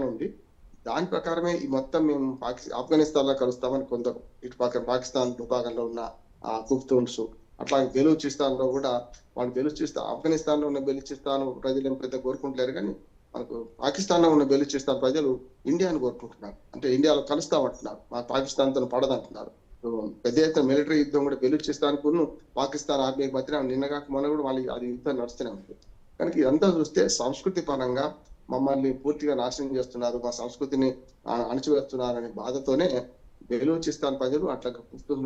Plan ఉంది దాని ప్రకారమే ఈ మొత్తం మేము పాకి ఆఫ్ఘనిస్తాన్లో కలుస్తామని కొంత ఇటు పక్కన పాకిస్తాన్ భూభాగంలో ఉన్న ఆ కుఫ్తూన్స్ అట్లా బెలూచిస్తాన్లో కూడా వాళ్ళు బెలూచిస్తాన్ ఆఫ్ఘనిస్తాన్లో ఉన్న బెలూచిస్తాన్ ప్రజలు ఏం పెద్ద కోరుకుంటలేరు కానీ మనకు పాకిస్తాన్లో ఉన్న బెలూచిస్తాన్ ప్రజలు ఇండియాను కోరుకుంటున్నారు. అంటే ఇండియాలో కలుస్తామంటున్నారు. మా పాకిస్తాన్తో పడదంటున్నారు పెద్ద ఎత్తున మిలిటరీ యుద్ధం కూడా బెలూచిస్తాన్ కును పాకిస్తాన్ ఆర్మీ మధ్యన నిన్నగాక మొన్న కూడా వాళ్ళు అది యుద్ధం నడుస్తూనే ఉంది. కనుక ఇదంతా చూస్తే సంస్కృతి పరంగా మమ్మల్ని పూర్తిగా నాశనం చేస్తున్నారు మా సంస్కృతిని అణచివేస్తున్నారనే బాధతోనే బెలూచిస్తాన్ ప్రజలు అట్లా పుఖ్తూన్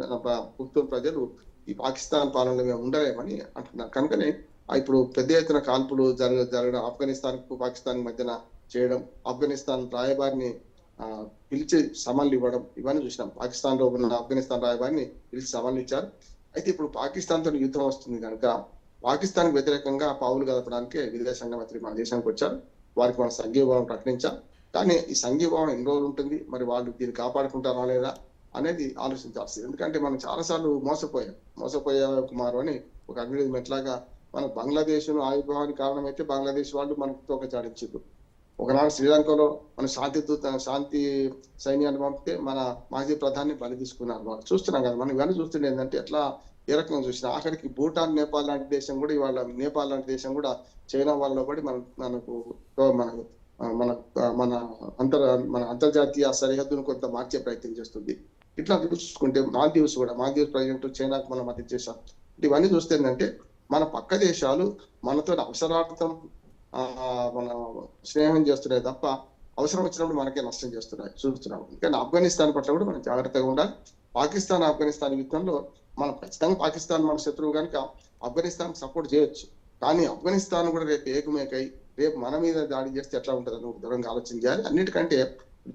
పుఖ్తూన్ ప్రజలు ఈ పాకిస్తాన్ పాలనలో మేము ఉండలేమని అంటున్నారు. కనుకనే ఇప్పుడు పెద్ద ఎత్తున కాల్పులు జరగ జరగడం ఆఫ్ఘనిస్తాన్కు పాకిస్తాన్ మధ్యన చేయడం ఆఫ్ఘనిస్తాన్ రాయబారిని పిలిచి సమన్లు ఇవ్వడం ఇవన్నీ చూసినాం. పాకిస్తాన్లో ఉన్న ఆఫ్ఘనిస్తాన్ రాయబారిని పిలిచి సమన్లు ఇచ్చారు. అయితే ఇప్పుడు పాకిస్తాన్తో యుద్ధం వస్తుంది కనుక పాకిస్తాన్ వ్యతిరేకంగా పావులు కదపడానికే విదేశాంగ మంత్రి మన దేశానికి వచ్చారు. వారికి మన సంఘీభావం ప్రకటించాం. కానీ ఈ సంఘీభావం ఎన్ని రోజులు ఉంటుంది? మరి వాళ్ళు దీన్ని కాపాడుకుంటారా లేదా అనేది ఆలోచించాల్సింది ఎందుకంటే మనం చాలాసార్లు మోసపోయాం. మోసపోయే కుమారు అని ఒక అడ్వర్టైజ్మెంట్ లాగా మన బంగ్లాదేశ్ ఆవిర్భావానికి కారణమైతే బంగ్లాదేశ్ వాళ్ళు మనకు తోక చాడించారు ఒకనాడు శ్రీలంకలో మన శాంతి దూత శాంతి సైన్యాన్ని పంపితే మన మాజీ ప్రధాని బలి తీసుకున్నారు. వాళ్ళు చూస్తున్నాం కదా మనం ఇవన్నీ చూస్తుండే ఏంటంటే ఎట్లా ఏ రకంగా చూసినా. ఆఖరికి భూటాన్ నేపాల్ లాంటి దేశం కూడా ఇవాళ నేపాల్ లాంటి దేశం కూడా చైనా వాళ్ళలో పడి మన మనకు మనకు మన మన అంతర్ మన అంతర్జాతీయ సరిహద్దును కొంత మార్చే ప్రయత్నం చేస్తుంది. ఇట్లా చూసుకుంటే మాల్దీవ్స్ కూడా మాల్దీవ్స్ ప్రజెంట్ చైనాకు మనం మద్దతు చేశాం. ఇవన్నీ చూస్తే ఏంటంటే మన పక్క దేశాలు మనతో అవసరార్థం ఆ, మన స్నేహం చేస్తున్నాయి తప్ప అవసరం వచ్చినప్పుడు మనకే నష్టం చేస్తున్నాయి చూస్తున్నాం. కానీ ఆఫ్ఘనిస్తాన్ పట్ల కూడా మనం జాగ్రత్తగా ఉండాలి. పాకిస్తాన్ ఆఫ్ఘనిస్తాన్ యుద్ధంలో మనం ఖచ్చితంగా పాకిస్తాన్ మన శత్రువు కనుక ఆఫ్ఘనిస్తాన్ సపోర్ట్ చేయొచ్చు. కానీ ఆఫ్ఘనిస్తాన్ కూడా రేపు ఏకమేకై రేపు మన మీద దాడి చేస్తే ఎట్లా ఉంటుంది అని దూరంగా ఆలోచన చేయాలి. అన్నిటికంటే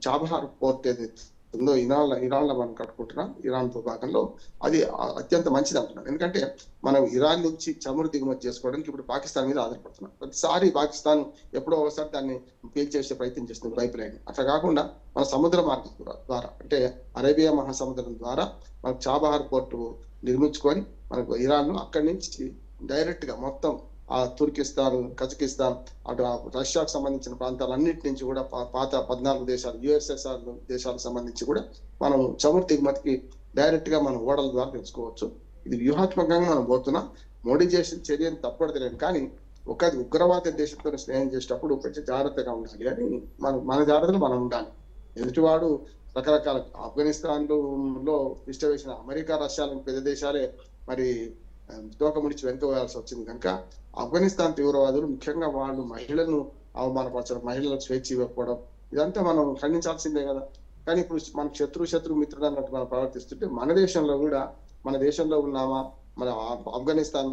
చాబహార్ పోర్ట్ ఏదైతే ఉందో ఇరాన్ ఇరాన్ మనం కట్టుకుంటున్నాం ఇరాన్ భూభాగంలో అది అత్యంత మంచిది అంటున్నాం. ఎందుకంటే మనం ఇరాన్ నుంచి చమురు దిగుమతి చేసుకోవడానికి ఇప్పుడు పాకిస్తాన్ మీద ఆధారపడుతున్నాం. ప్రతిసారి పాకిస్తాన్ ఎప్పుడో ఒకసారి దాన్ని పేల్ చేసే ప్రయత్నం చేస్తుంది పైప్ లైన్ అట్లా కాకుండా మన సముద్ర మార్గం ద్వారా- ద్వారా అంటే అరేబియా మహాసముద్రం ద్వారా మనకు చాబహార్ పోర్టు నిర్మించుకొని మనకు ఇరాన్ అక్కడి నుంచి డైరెక్ట్గా మొత్తం ఆ తుర్కిస్తాన్ కజకిస్తాన్ అటు రష్యాకు సంబంధించిన ప్రాంతాలన్నిటి నుంచి కూడా పాత పద్నాలుగు దేశాలు యుఎస్ఎస్ఆర్ దేశాలకు సంబంధించి కూడా మనం చమురు దిగుమతికి డైరెక్ట్గా మనం ఓడల ద్వారా తెలుసుకోవచ్చు. ఇది వ్యూహాత్మకంగా మనం పోతున్నాం మోడీ చేసిన చర్యను తెలియదు. కానీ ఒక ఉగ్రవాద దేశంతో స్నేహం చేసేటప్పుడు కొంచెం జాగ్రత్తగా ఉండాలి. అని మన మన జాగ్రత్తలు మనం ఉండాలి. ఎదుటివాడు రకరకాల ఆఫ్ఘనిస్తాన్లో ఇష్ట అమెరికా రష్యాలను పెద్ద దేశాలే మరి ఆ, తోక వచ్చింది కనుక ఆఫ్ఘనిస్తాన్ తీవ్రవాదులు ముఖ్యంగా వాళ్ళు మహిళలను అవమానపరచడం మహిళలకు స్వేచ్ఛ ఇవ్వకపోవడం ఇదంతా మనం ఖండించాల్సిందే కదా. కానీ ఇప్పుడు మన శత్రు శత్రు మిత్రుడు అన్నట్టు మనం ప్రవర్తిస్తుంటే మన దేశంలో కూడా మన దేశంలో ఉన్నామా మన ఆఫ్ఘనిస్తాన్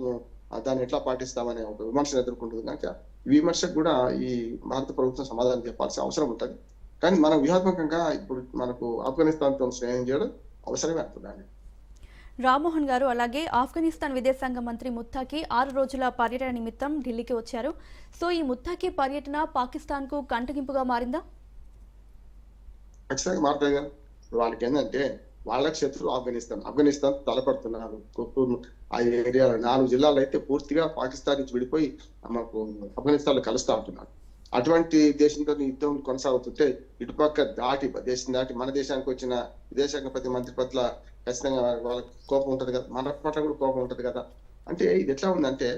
దాన్ని ఎట్లా పాటిస్తామనే ఒక విమర్శను ఎదుర్కొంటుంది కనుక విమర్శకు కూడా ఈ భారత ప్రభుత్వం సమాధానం చెప్పాల్సిన అవసరం ఉంటుంది. కానీ మనం వ్యూహాత్మకంగా ఇప్పుడు మనకు ఆఫ్ఘనిస్తాన్తో స్నేహం చేయడం అవసరమే అంటున్నాను. రామ్మోహన్ గారు అలాగే ఆఫ్ఘనిస్తాన్ విదేశాంగ మంత్రి ముత్తాకి ఆరు రోజుల పర్యటన నిమిత్తం ఢిల్లీకి వచ్చారు. సో ఈ ముత్తాకి పర్యటన పాకిస్తాన్కు కంటగింపుగా మారిందా? ఖచ్చితంగా మారుతుంది కదా. వాళ్ళకి ఏంటంటే వాళ్ళకి శత్రువు ఆఫ్ఘనిస్తాన్. ఆఫ్ఘనిస్తాన్ తలపడుతున్నారు. ఆ ఏరియా నాలుగు జిల్లాలు అయితే పూర్తిగా పాకిస్తాన్ నుంచి విడిపోయి మనకు ఆఫ్ఘనిస్తాన్లో కలుస్తా ఉంటున్నారు. అటువంటి దేశంతో యుద్ధం కొనసాగుతుంటే ఇటుపక్క దాటి దేశం దాటి మన దేశానికి వచ్చిన విదేశాంగ ప్రతి మంత్రి పట్ల ఖచ్చితంగా వాళ్ళకి కోపం ఉంటది కదా. మన పట్ల కూడా కోపం ఉంటది కదా. అంటే ఇది ఎట్లా ఉందంటే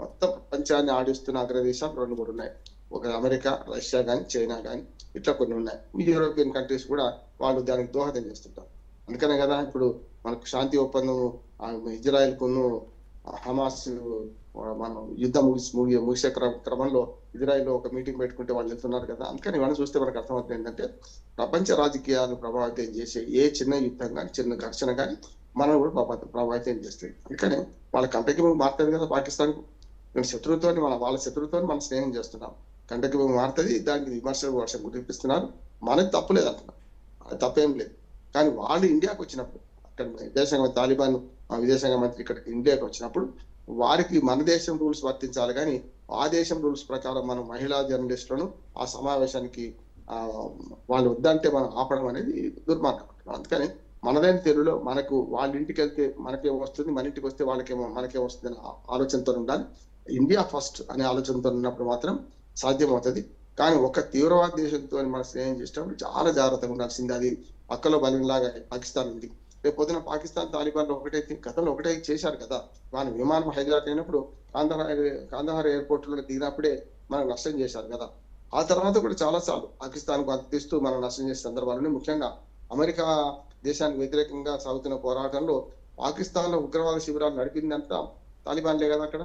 మొత్తం ప్రపంచాన్ని ఆడిస్తున్న అగ్రదేశాలు రెండు మూడు ఉన్నాయి. ఒక అమెరికా రష్యా కానీ చైనా కానీ ఇట్లా కొన్ని ఉన్నాయి. యూరోపియన్ కంట్రీస్ కూడా వాళ్ళు దానికి దోహదం చేస్తుంటారు. అందుకనే కదా ఇప్పుడు మనకు శాంతి ఒప్పందం ఇజ్రాయెల్ కును హమాస్ మనం యుద్ధం ముగిసి ముగి ముగిసే క్రమ క్రమంలో ఇజ్రాయెల్ ఒక మీటింగ్ పెట్టుకుంటే వాళ్ళు వెళ్తున్నారు కదా. అందుకని ఇవన్నీ చూస్తే మనకు అర్థమవుతుంది ఏంటంటే ప్రపంచ రాజకీయాలను ప్రభావితం చేసే ఏ చిన్న యుద్ధం కానీ చిన్న ఘర్షణ కానీ మనం కూడా ప్రభావితం ప్రభావితం చేస్తాయి. అందుకని వాళ్ళ కంటకి మారుతుంది కదా పాకిస్తాన్ మేము శత్రువుతో మన వాళ్ళ శత్రుత్వాన్ని మనం స్నేహం చేస్తున్నాం. కంటకి భూమి మారుతుంది దానికి విమర్శలు వర్షం గురిపిస్తున్నారు మనది తప్పు లేదు అంటున్నాం అది తప్పేం లేదు. కానీ వాళ్ళు ఇండియాకి వచ్చినప్పుడు అక్కడ విదేశాంగ తాలిబాన్ ఆ విదేశాంగ మంత్రి ఇక్కడ ఇండియాకి వచ్చినప్పుడు వారికి మన దేశం రూల్స్ వర్తించాలి. కానీ ఆ దేశం రూల్స్ ప్రకారం మనం మహిళా జర్నలిస్టులను ఆ సమావేశానికి వాళ్ళు వద్దంటే మనం ఆపడం అనేది దుర్మార్గం. అందుకని మనదైన తెలుగులో మనకు వాళ్ళ ఇంటికి వెళ్తే మనకేం వస్తుంది మన ఇంటికి వస్తే వాళ్ళకేమో మనకేం వస్తుంది అనే ఆలోచనతో ఉండాలి. ఇండియా ఫస్ట్ అనే ఆలోచనతో ఉన్నప్పుడు మాత్రం సాధ్యమవుతుంది. కానీ ఒక తీవ్రవాద దేశంతో మనం స్నేహం చేసినప్పుడు చాలా జాగ్రత్తగా ఉండాల్సింది. అది పక్కలో బలంలాగా పాకిస్తాన్ ఉంది. రేపు పొద్దున పాకిస్తాన్ తాలిబాన్లు ఒకటే గతంలో ఒకటే చేశారు కదా. మన విమానం హైదరాబాద్ అయినప్పుడు కాందహార్ కాందహార్ ఎయిర్పోర్ట్లో దిగినప్పుడే మనం నష్టం చేశారు కదా. ఆ తర్వాత కూడా చాలా సార్లు పాకిస్తాన్కు అందిస్తూ మనం నష్టం చేసే సందర్భాలని ముఖ్యంగా అమెరికా దేశానికి వ్యతిరేకంగా సాగుతున్న పోరాటంలో పాకిస్తాన్లో ఉగ్రవాద శిబిరాలు నడిపిందంతా తాలిబాన్లే కదా అక్కడ.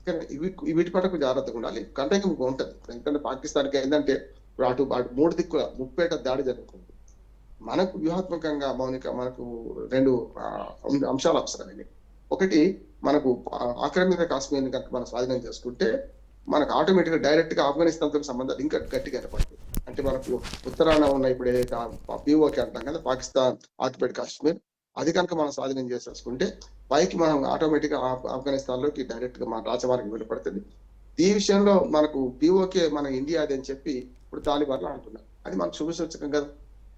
ఇక్కడ ఇవి వీటి పట్ల జాగ్రత్తగా ఉండాలి. కంటకి ఉంటుంది. ఎందుకంటే పాకిస్తాన్కి ఏంటంటే ఇప్పుడు అటు అటు మూడు దిక్కుల ముప్పేట దాడి జరుగుతుంది. మనకు వ్యూహాత్మకంగా మౌనిక మనకు రెండు అంశాలు అవసరమైనవి ఒకటి మనకు ఆక్రమిత కాశ్మీర్ని కనుక మనం స్వాధీనం చేసుకుంటే మనకు ఆటోమేటిక్గా డైరెక్ట్గా ఆఫ్ఘనిస్తాన్తో సంబంధాలు ఇంకా గట్టిగా ఏర్పడతాయి. అంటే మనకు ఉత్తరాన ఉన్న ఇప్పుడు ఏదైతే పిఓకే అంటాం కదా పాకిస్తాన్ ఆక్యుపైడ్ కాశ్మీర్ అది కనుక మనం స్వాధీనం చేసేసుకుంటే పైకి మనం ఆటోమేటిక్గా ఆఫ్- ఆఫ్ఘనిస్తాన్లోకి డైరెక్ట్గా మన రాజమార్గం వెళ్ళిపడుతుంది ఈ విషయంలో మనకు పిఓకే మన ఇండియా అది అని చెప్పి ఇప్పుడు తాలిబాన్లు అంటున్నారు. అది మనకు శుభసూచకం కదా.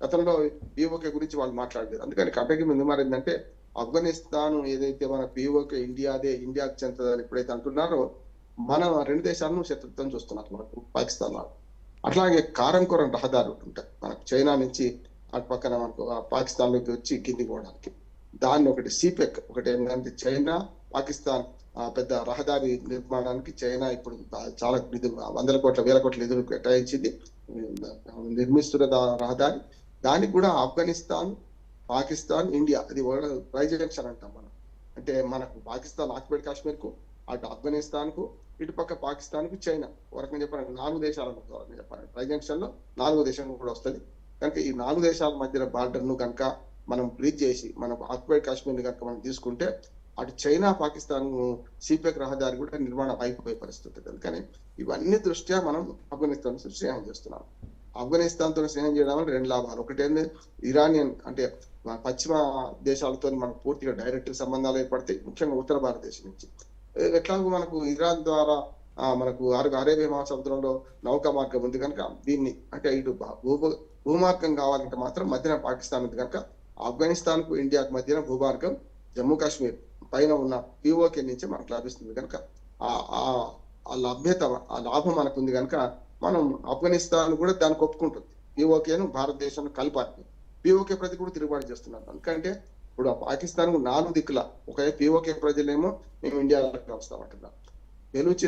గతంలో పిఓకే గురించి వాళ్ళు మాట్లాడలేదు. అందుకని కటకి ముందు మారిందంటే ఆఫ్ఘనిస్తాన్ ఏదైతే మన పిఓకే ఇండియాదే ఇండియాకి చెందుతుందని ఎప్పుడైతే అంటున్నారో మన రెండు దేశాలను శత్రుత్వం చూస్తున్నారు మనకు పాకిస్తాన్ వాళ్ళు. అట్లాగే కారం రహదారి ఉంటుంది. మనకు చైనా నుంచి అటు పక్కన మనకు పాకిస్తాన్లోకి వచ్చి కిందికి పోవడానికి. దాన్ని ఒకటి సిపెక్ ఒకటి ఏంటంటే చైనా పాకిస్తాన్ ఆ పెద్ద రహదారి నిర్మాణానికి చైనా ఇప్పుడు చాలా నిధులు వందల కోట్ల వేల కోట్ల నిధులు కేటాయించింది. నిర్మిస్తున్న దా- రహదారి. దానికి కూడా ఆఫ్ఘనిస్తాన్ పాకిస్తాన్ ఇండియా అది ట్రై జంక్షన్ అంటాం మనం. అంటే మనకు పాకిస్తాన్ ఆక్యుపైడ్ కాశ్మీర్కు అటు ఆఫ్ఘనిస్తాన్కు ఇటుపక్క పాకిస్తాన్కు చైనా. ఒక రకంగా చెప్పాలంటే నాలుగు దేశాలను మధ్య ఒక చెప్పాలంటే లో కూడా వస్తుంది కనుక ఈ నాలుగు దేశాల మధ్య బార్డర్ను కనుక మనం బ్రీచ్ చేసి మనం ఆక్యుపైడ్ కాశ్మీర్ని కనుక మనం తీసుకుంటే అటు చైనా పాకిస్తాన్ సిపెక్ రహదారి కూడా నిర్మాణం అయిపోయే పరిస్థితి ఉంటుంది. ఇవన్నీ దృష్ట్యా మనం ఆఫ్ఘనిస్తాన్ సృష్టి చేస్తున్నాం. ఆఫ్ఘనిస్తాన్తో స్నేహం చేయడం వల్ల రెండు లాభాలు. ఒకటి ఏంది ఇరానియన్ అంటే పశ్చిమ దేశాలతో మనకు పూర్తిగా డైరెక్ట్ సంబంధాలు ఏర్పడతాయి. ముఖ్యంగా ఉత్తర భారతదేశం నుంచి. ఏ- ఎట్లాగో మనకు ఇరాన్ ద్వారా మనకు అరేబియా మహాసముద్రంలో నౌకా మార్గం ఉంది కనుక దీన్ని అంటే ఇటు భూ భూమార్గం కావాలంటే మాత్రం మధ్యన పాకిస్తాన్ ఉంది కనుక ఆఫ్ఘనిస్తాన్కు ఇండియాకు మధ్యన భూమార్గం జమ్మూ కాశ్మీర్ పైన ఉన్న పిఓకే నుంచి మనకు లభిస్తుంది కనుక ఆ ఆ- ఆ లభ్యత ఆ లాభం మనకు ఉంది కనుక మనం ఆఫ్ఘనిస్తాన్ కూడా దాన్ని ఒప్పుకుంటుంది పిఓకేను భారతదేశంలో కలపాలి. పిఓకే ప్రతి కూడా తిరుగుబాటు చేస్తున్నారు. ఎందుకంటే ఇప్పుడు పాకిస్తాన్ నాలుగు దిక్కుల ఒక పిఓకే ప్రజలేమో మేము ఇండియాలోకి వస్తామంటున్నాం బెలూచి